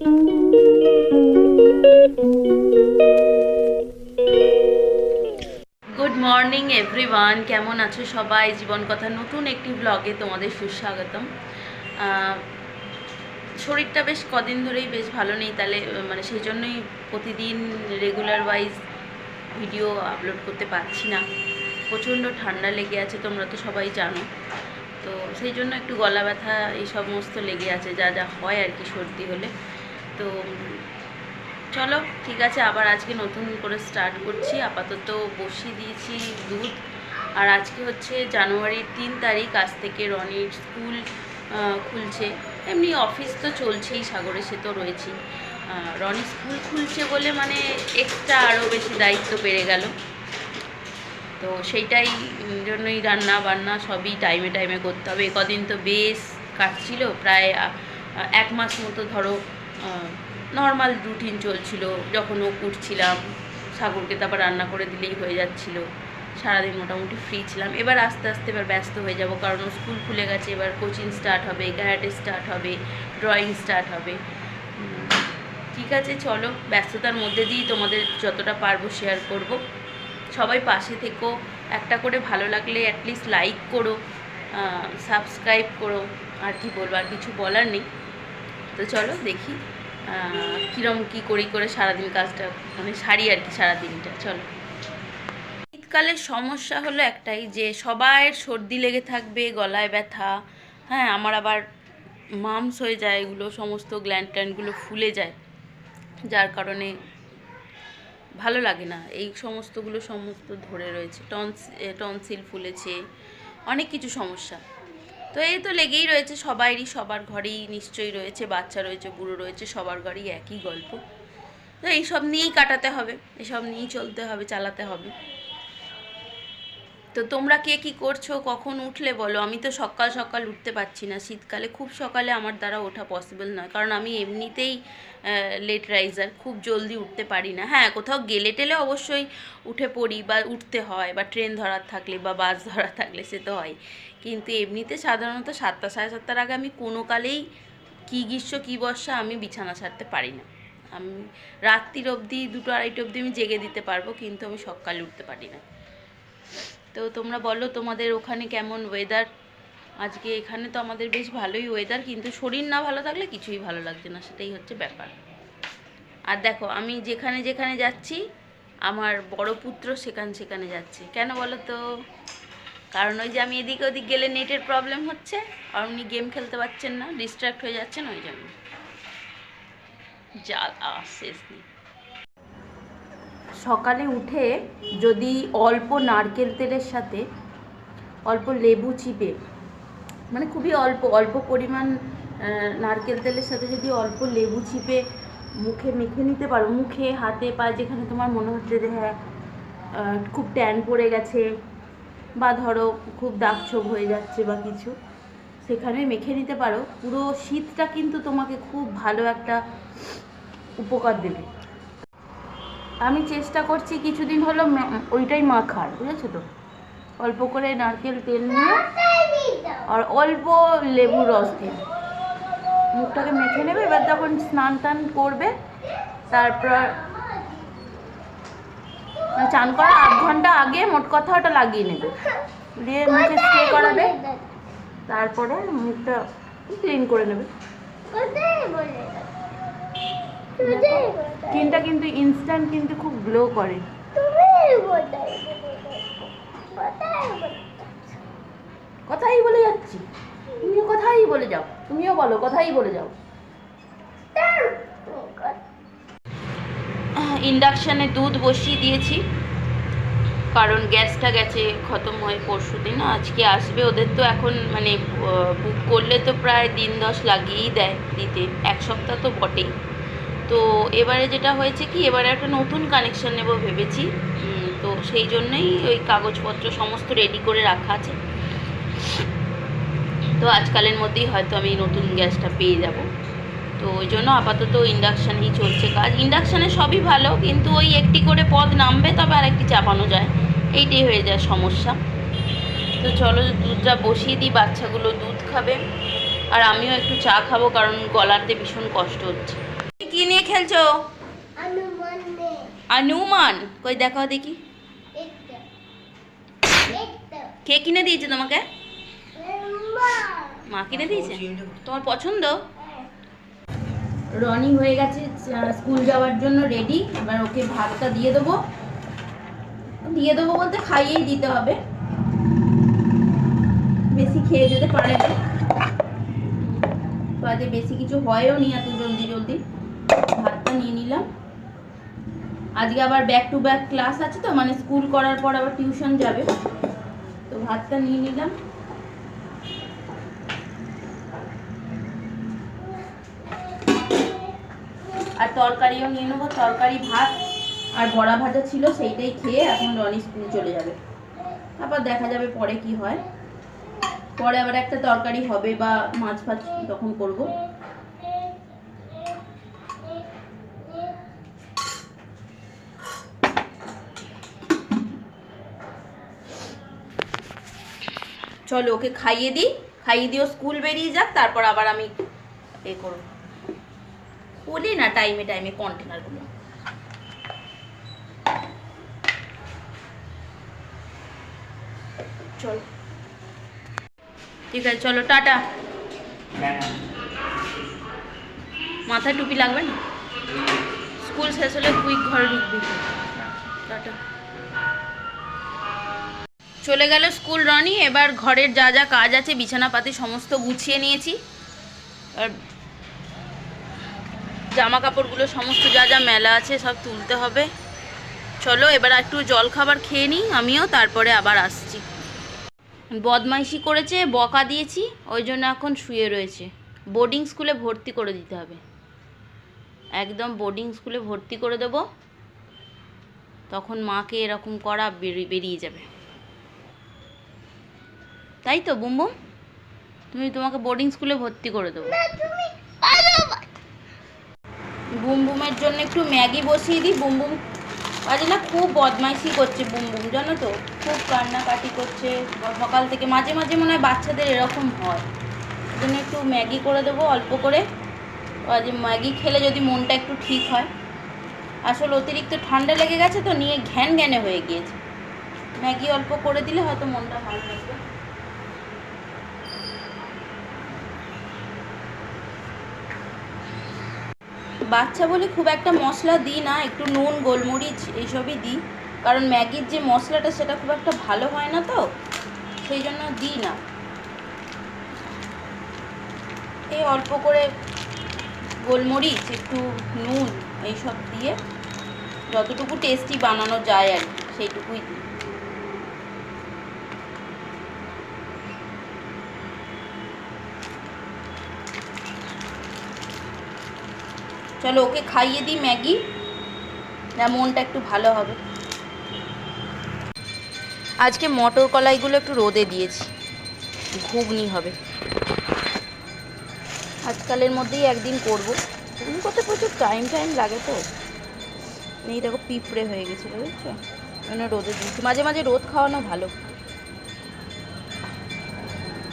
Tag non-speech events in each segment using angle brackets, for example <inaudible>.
Good morning everyone কেমন আছো সবাই? জীবন কথা নতুন একটি ব্লগে তোমাদের সুস্বাগতম। শরীরটা বেশ কদিন ধরেই বেশ ভালো নেই, তাহলে মানে সেই জন্যই প্রতিদিন রেগুলার ওয়াইজ ভিডিও আপলোড করতে পারছি না। প্রচণ্ড ঠান্ডা লেগে আছে, তোমরা তো সবাই জানো। তো সেই জন্য একটু গলা ব্যথা এই সমস্ত লেগে আছে, যা যা হয় আর কি সর্দি হলে। তো চলো ঠিক আছে আবার আজকে নতুন করে স্টার্ট করছি। আপাতত বসিয়ে দিয়েছি দুধ। আর আজকে হচ্ছে জানুয়ারির তিন তারিখ আজ থেকে রনির স্কুল খুলছে। এমনি অফিস তো চলছেই সাগরে সে তো রয়েছেই আহ, রনি স্কুল খুলছে বলে মানে এক্সট্রা আরও বেশি দায়িত্ব বেড়ে গেল। তো সেইটাই জন্যই রান্না বান্না সবই টাইমে টাইমে করতে হবে। কদিন তো বেশ কাটছিল প্রায় এক মাস মতো ধরো নর্মাল রুটিন চলছিল, যখন ও উঠছিলাম, সাগরকে তারপর রান্না করে দিলেই হয়ে যাচ্ছিল। সারাদিন মোটামুটি ফ্রি ছিলাম। এবার আস্তে আস্তে এবার ব্যস্ত হয়ে যাব, কারণ স্কুল খুলে গেছে, এবার কোচিং স্টার্ট হবে ক্যারাটে স্টার্ট হবে ড্রয়িং স্টার্ট হবে। ঠিক আছে, চলো, ব্যস্ততার মধ্যে দিয়েই তোমাদের যতটা পারব শেয়ার করব। সবাই পাশে থেকো, একটা করে ভালো লাগলে অ্যাটলিস্ট লাইক করো সাবস্ক্রাইব করো, আর কি বলব, আর কিছু বলার নেই। তো চলো, দেখি। কিরম কি করি করে সারাদিন কাজটা মানে সারি আর কি সারাদিনটা, চলো। শীতকালের সমস্যা হলো একটাই যে সবাইয়ের সর্দি লেগে থাকবে, গলায় ব্যথা হ্যাঁ আমার আবার মামস হয়ে যায়, এগুলো সমস্ত গ্ল্যান্ড ট্যান্ডগুলো ফুলে যায়, যার কারণে ভালো লাগে না। এই সমস্তগুলো সমস্ত ধরে রয়েছে টনস টনসিল ফুলেছে, অনেক কিছু সমস্যা। তো এই তো লেগেই রয়েছে সবাইরই, সবার ঘরেই নিশ্চয়ই রয়েছে, বাচ্চা রয়েছে, বুড়ো রয়েছে, সবার ঘরেই একই গল্প। তো এইসব নিয়েই কাটাতে হবে, এসব নিয়েই চলতে হবে, চালাতে হবে। তো তোমরা কে কি করছ? কখন উঠলে বলো? আমি তো সকাল সকাল উঠতে পারছি না। শীতকালে খুব সকালে আমার দ্বারা ওঠা পসিবল নয়। কারণ আমি এমনিতেই লেট রাইজার খুব জলদি উঠতে পারি না। হ্যাঁ কোথাও গেলে টেলে অবশ্যই উঠে পড়ি বা উঠতে হয়। বা ট্রেন ধরার থাকলে বা বাস <laughs> ধরার থাকলে সে তো হয়। কিন্তু এমনিতে সাধারণত সাতটা, সাড়ে সাতটার আগে আমি কোনো কালেই কী গ্রীষ্ম, কী বর্ষা আমি বিছানা ছাড়তে পারি না। আমি রাত্রির অবধি, দুটো আড়াইটে অবধি আমি জেগে দিতে পারব, কিন্তু আমি সকালে উঠতে পারি না। তো তোমরা বলো তোমাদের ওখানে কেমন ওয়েদার আজকে এখানে তো আমাদের বেশ ভালোই ওয়েদার কিন্তু শরীর না ভালো থাকলে কিছুই ভালো লাগছে না, সেটাই হচ্ছে ব্যাপার। আর দেখো, আমি যেখানে যেখানে যাচ্ছি, আমার বড় পুত্র সেখানে সেখানে যাচ্ছে। কেন বলো তো? কারণ ওই যে আমি এদিক ওদিক গেলে নেটের প্রবলেম হচ্ছে, আর উনি গেম খেলতে পারছেন না ডিস্ট্র্যাক্ট হয়ে যাচ্ছেন ওই জন্য। জাল শেষ সকালে উঠে যদি অল্প নারকেল তেলের সাথে অল্প লেবু চিপে মানে খুবই অল্প অল্প পরিমাণ নারকেল তেলের সাথে যদি অল্প লেবু চিপে মুখে মেখে নিতে পারো, মুখে, হাতে পায়ে যেখানে তোমার মনে হচ্ছে যে হ্যাঁ খুব ট্যান পড়ে গেছে বা ধরো খুব দাগ ছোপ হয়ে যাচ্ছে বা কিছু, সেখানে মেখে নিতে পারো। পুরো শীতটা কিন্তু তোমাকে খুব ভালো একটা উপকার দেবে। আমি চেষ্টা করছি কিছুদিন হলো ওইটাই মাখার, বুঝেছ তো? অল্প করে নারকেল তেল নিয়ে আর অল্প লেবু রস দিয়ে। মুখটাকে মেখে নেবে, এবার যখন স্নান টান করবে, তারপর চান করার আধ ঘণ্টা আগে মোট কথা ওটা লাগিয়ে নেবে। দিয়ে মুখে স্প্রে করাবে। তারপরে মুখটা ক্লিন করে নেবে। স্কিনটা কিন্তু ইনস্ট্যান্ট কিন্তু খুব গ্লো করে। কথাই বলে যাচ্ছি। তুমিও কথাই বলে যাও। তুমিও বলো কথাই বলে যাও। ইন্ডাকশানে দুধ বসিয়ে দিয়েছি। কারণ গ্যাসটা গেছে খতম হয়ে পরশু দিন। আজকে আসবে ওদের তো এখন মানে বুক করলে তো প্রায় দিন দশ লাগিয়েই দেয় দিতে। এক সপ্তাহ তো বটেই। তো এবারে যেটা হয়েছে কি, এবারে একটা নতুন কানেকশন নেব ভেবেছি। তো সেই জন্যই ওই কাগজপত্র সমস্ত রেডি করে রাখা আছে। তো আজকালের মধ্যেই হয়তো আমি নতুন গ্যাসটা পেয়ে যাব। তো ওই জন্য আপাতত ইন্ডাকশানেই চলছে কাজ। ইন্ডাকশানে সবই ভালো, কিন্তু ওই একটি করে পদ নামবে, তবে আর একটি চাপানো যায়। এইটাই হয়ে যায় সমস্যা। তো চলো দুধটা বসিয়ে দিই, বাচ্চাগুলো দুধ খাবে। আর আমিও একটু চা খাব, কারণ গলাতে ভীষণ কষ্ট হচ্ছে। কি নিয়ে খেলছো? হনুমান কই দেখাও দেখি। কে কিনে দিয়েছে তোমাকে? মা কিনে দিয়েছে? তোমার পছন্দ? রনি হয়ে গেছে স্কুল যাওয়ার জন্য রেডি এবার ওকে ভাতটা দিয়ে দেবো। দিয়ে দেবো বলতে খাইয়েই দিতে হবে। বেশি খেয়ে যেতে পারে বেশি কিছু হয়ও নি এত জলদি জলদি। ভাতটা নিয়ে নিলাম। আজকে আবার ব্যাক টু ব্যাক ক্লাস আছে তো মানে স্কুল করার পর আবার টিউশন যাবে। তো ভাতটা নিয়ে নিলাম। আর তরকারিও নিয়ে নেব, তরকারি, ভাত আর বড়া ভাজা ছিল, সেইটাই খেয়ে এখন রনি স্কুল চলে যাবে। তারপর দেখা যাবে পরে কি হয়। পরে আবার একটা তরকারি হবে বা মাছ ফাছ তখন করব। চলো ওকে খাইয়ে দিই। খাইয়ে দিও স্কুল বেরিয়ে যাক, তারপর আবার আমি এ করব। বলি না টাইমে টাইমে কন্টেনারগুলো চলো। ঠিক আছে, চলো, টাটা। মাথায় টুপি লাগবে না? স্কুল শেষ হলে কুইক ঘরে ঢুকবি। টাটা। চলে গেল স্কুল রনি, এবার ঘরের যা যা কাজ আছে, বিছানাপাতি সমস্ত গুছিয়ে নিয়েছি। আর জামা কাপড়গুলো সমস্ত যা যা মেলা আছে, সব তুলতে হবে। চলো, এবার একটু জল খাবার খেয়ে নিই, আমিও তারপরে আবার আসছি। বদমাইশি করেছে, বকা দিয়েছি, ওই জন্য এখন শুয়ে রয়েছে। বোর্ডিং স্কুলে ভর্তি করে দিতে হবে। একদম বোর্ডিং স্কুলে ভর্তি করে দেব, তখন মাকে এরকম করা বেরিয়ে বেরিয়ে যাবে। তাই তো বুমবুম? তুমি তোমাকে বোর্ডিং স্কুলে ভর্তি করে দেবো। বুম বুমের জন্য একটু ম্যাগি বসিয়ে দিই বুম বুম আজ না খুব বদমাইশি করছে বুম বুম জানো তো? খুব কান্নাকাটি করছে। সকাল থেকে মাঝে মাঝে মনে হয় বাচ্চাদের এরকম হয়। জন্য একটু ম্যাগি করে দেবো অল্প করে। আজ ম্যাগি খেলে যদি মনটা একটু ঠিক হয়। আসলে অতিরিক্ত ঠান্ডা লেগে গেছে তো নিয়ে ঘ্যান ঘ্যানে হয়ে গিয়েছে। ম্যাগি অল্প করে দিলে হয়তো মনটা ভালো লাগবে। বাচ্চা বলে খুব একটা মশলা দিই না, একটু নুন, গোলমরিচ এইসবই দিই। কারণ ম্যাগির যে মশলাটা, সেটা খুব একটা ভালো হয় না তো, সেই জন্য দিই না। এই অল্প করে গোলমরিচ, একটু নুন এইসব দিয়ে যতটুকু টেস্টি বানানো যায় আর কি, সেইটুকুই দিই। চলো ওকে খাইয়ে দিই ম্যাগি। না মনটা একটু ভালো হবে। আজকে মটর কলাইগুলো একটু রোদে দিয়েছি। ঘুগনি হবে। আজকালের মধ্যেই একদিন করব। ঘুগনি করতে প্রচুর টাইম টাইম লাগে তো। এই দেখো, পিঁপড়ে হয়ে গেছিল বুঝছ? মানে রোদে দিয়েছি। মাঝে মাঝে রোদ খাওয়ানো ভালো।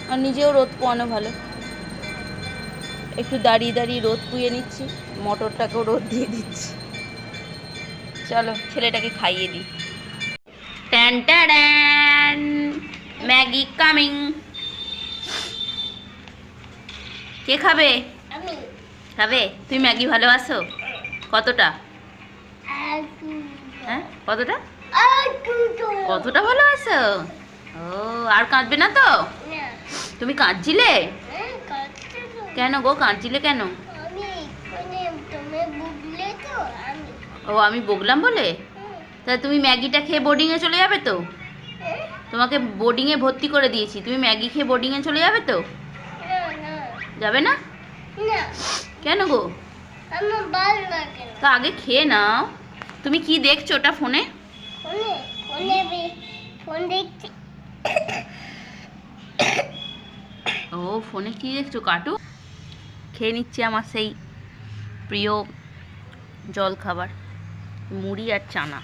আর নিজেও রোদ পোয়ানো ভালো। একটু দাঁড়িয়ে দাঁড়িয়ে রোদ পুয়ে নিচ্ছি। মটরটাকেও রোদ দিয়ে দিচ্ছি। চলো ছেলেটাকে খাইয়ে দিই। ট্যান ট্যান ম্যাগি কামিং। কে খাবে? খাবে? তুমি ম্যাগি ভালোবাসো কতটা? হ্যাঁ কতটা? কতটা ভালোবাসো ও আর কাঁদবে না তো? তুমি কাঁদছিলে? হ্যাঁ কেন গো কাঁদছিলে কেন আমি এখানে তুমি বুঝলে তো আমি ও আমি বকলাম বলে? হুম, তা তুমি ম্যাগিটা খেয়ে বোর্ডিংয়ে চলে যাবে তো? তোমাকে বোর্ডিংয়ে ভর্তি করে দিয়েছি। তুমি ম্যাগি খেয়ে বোর্ডিংয়ে চলে যাবে তো? যাবে না? কেন গো? তা আগে খেয়ে নাও। তুমি কি দেখছ ওটা ফোনে? ও ফোনে কি দেখছ? কাটু? খেয়ে নিচ্ছি আমার সেই প্রিয় জল খাবার মুড়ি আর চানা।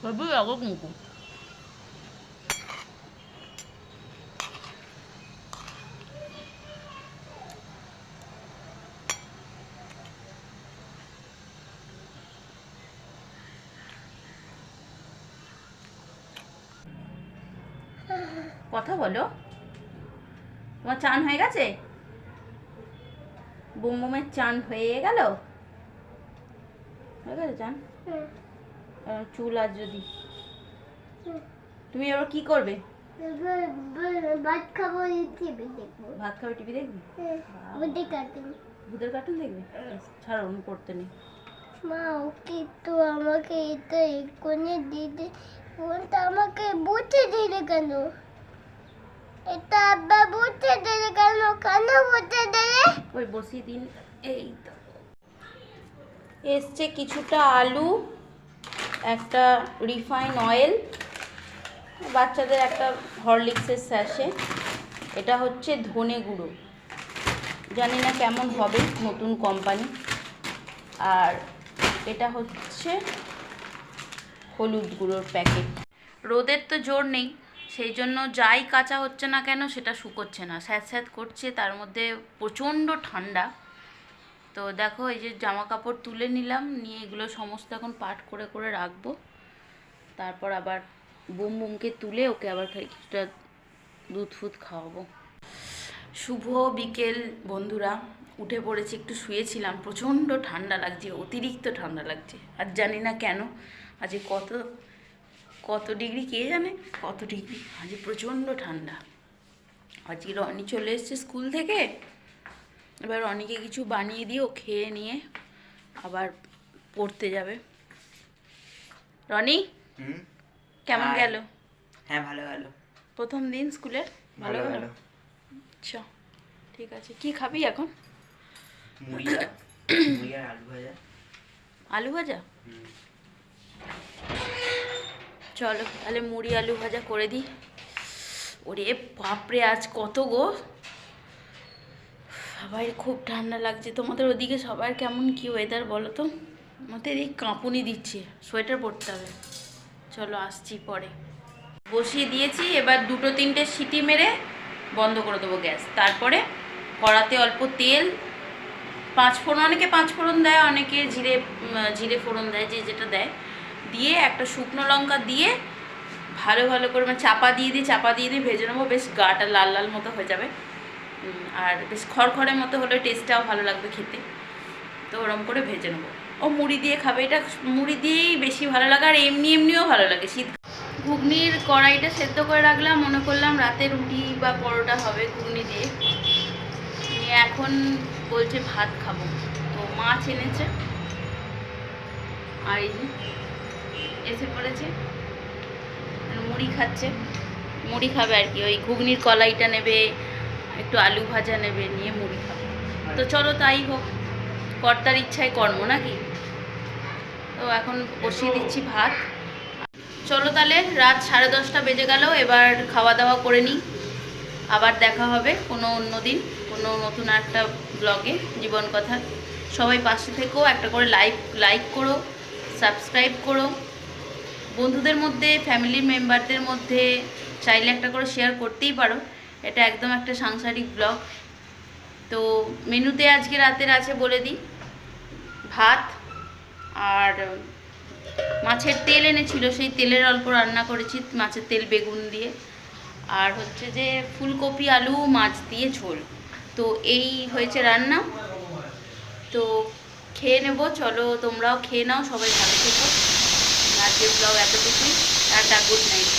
সবই লাগক মুকু কথা বলো। তোমার চান হয়ে গেছে? বুমবুমের চান হয়ে গেল? হয়ে গেছে চান? চুল আর যদি। তুমি এবার কি করবে? ভাত খাব টিভি দেখব। ভাত খাবে টিভি দেখবি? হ্যাঁ, বুদ্ধি ভূতের কার্টুন দেখবি? ছাড়ো আমি পড়তে নেই। মা ওকে তো আমাকে এটা এক্ষুনি দিতে ফোনটা আমাকে বুঝতে দিলে কেন? এটা আব্বা ওই বসিয়ে দিন। এই তো। এসছে কিছুটা আলু একটা রিফাইন অয়েল বাচ্চাদের একটা হরলিক্সের স্যাশে এটা হচ্ছে ধনে গুঁড়ো। জানি না কেমন হবে নতুন কোম্পানি আর এটা হচ্ছে হলুদ গুঁড়োর প্যাকেট রোদের তো জোর নেই। সেই জন্য যাই কাঁচা হচ্ছে না কেন সেটা শুকোচ্ছে না। স্যাঁত স্যাঁত করছে, তার মধ্যে প্রচণ্ড ঠান্ডা। তো দেখো, এই যে জামা কাপড় তুলে নিলাম, নিয়ে এগুলো সমস্ত এখন পাট করে করে রাখব। তারপর আবার বুম বুমকে তুলে ওকে আবার কিছুটা দুধ ফুদ খাওয়াবো। শুভ বিকেল বন্ধুরা, উঠে পড়েছি, একটু শুয়েছিলাম, প্রচণ্ড ঠান্ডা লাগছে, অতিরিক্ত ঠান্ডা লাগছে, আর জানি না কেন, আজকে কত কত ডিগ্রি কে জানে? কত ডিগ্রি? আজকে প্রচণ্ড ঠান্ডা। আজকে রনি চলে এসছে স্কুল থেকে। এবার রনিকে কিছু বানিয়ে দিও খেয়ে নিয়ে আবার পড়তে যাবে। রনি? কেমন গেল? হ্যাঁ ভালো ভালো প্রথম দিন স্কুলে? ভালো ভালো গেল? আচ্ছা ঠিক আছে। কি খাবি এখন? মুড়ি আর আলু ভাজা। আলু ভাজা। চলো তাহলে মুড়ি আলু ভাজা করে দিই। ওরে বাপরে, আজ কত গো? সবাই খুব ঠান্ডা লাগছে। তোমাদের ওদিকে সবার কেমন কি ওয়েদার বলো তো? আমাদের এই কাঁপুনি দিচ্ছে সোয়েটার পরতে হবে। চলো আসছি পরে। বসিয়ে দিয়েছি, এবার দুটো তিনটে সিটি মেরে বন্ধ করে দেবো গ্যাস। তারপরে কড়াতে অল্প তেল, পাঁচ ফোড়ন, অনেকে পাঁচ ফোড়ন দেয়, অনেকে জিরে জিরে ফোড়ন দেয়, যে যেটা দেয়। দিয়ে একটা শুকনো লঙ্কা দিয়ে ভালো ভালো করে মানে চাপা দিয়ে দিয়ে, চাপা দিয়ে দিয়ে ভেজে নেব। বেশ গাটা লাল লাল মতো হয়ে যাবে। আর বেশ খড়খড়ে মতো হলে টেস্টটাও ভালো লাগবে খেতে। তো ওরম করে ভেজে নেব। ও মুড়ি দিয়ে খাবে। এটা মুড়ি দিয়েই বেশি ভালো লাগে, আর এমনি, এমনিও ভালো লাগে। শীত ঘুগনির কড়াইটা সেদ্ধ করে রাখলাম। মনে করলাম রাতে রুটি বা পরোটা হবে ঘুগনি দিয়ে। এখন বলছে ভাত খাব। তো মাছ এনেছে। আর এই এসে পড়েছে। মুড়ি খাচ্ছে। মুড়ি খাবে আর কি, ওই ঘুগনির কলাইটা নেবে, একটু আলু ভাজা নেবে, নিয়ে মুড়ি খাবে। তো চলো তাই হোক, কর্তার ইচ্ছায় কর্ম নাকি? তো এখন বসিয়ে দিচ্ছি ভাত। চলো তাহলে, রাত সাড়ে দশটা বেজে গেল, এবার খাওয়া দাওয়া করে নিই। আবার দেখা হবে কোনো অন্য দিন, কোনো নতুন একটা ব্লগে, জীবন কথা। সবাই পাশে থেকেও একটা করে লাইক লাইক করো, সাবস্ক্রাইব করো। বন্ধুদের মধ্যে ফ্যামিলি মেম্বারদের মধ্যে চাইলে একটা করে শেয়ার করতেই পারো। এটা একদম একটা সাংসারিক ব্লগ তো মেনুতে আজকে রাতের আছে বলে দিই। ভাত আর মাছের তেল এনেছিল, সেই তেলের অল্প রান্না করেছি, মাছের তেল, বেগুন দিয়ে। আর হচ্ছে যে ফুলকপি, আলু, মাছ দিয়ে ঝোল। তো এই হয়েছে রান্না। তো খেয়ে নেব, চলো তোমরাও খেয়ে নাও, সবাই ভালো থেকো। আজকের ব্লগ এতটুকুই টাটা গুড নাইট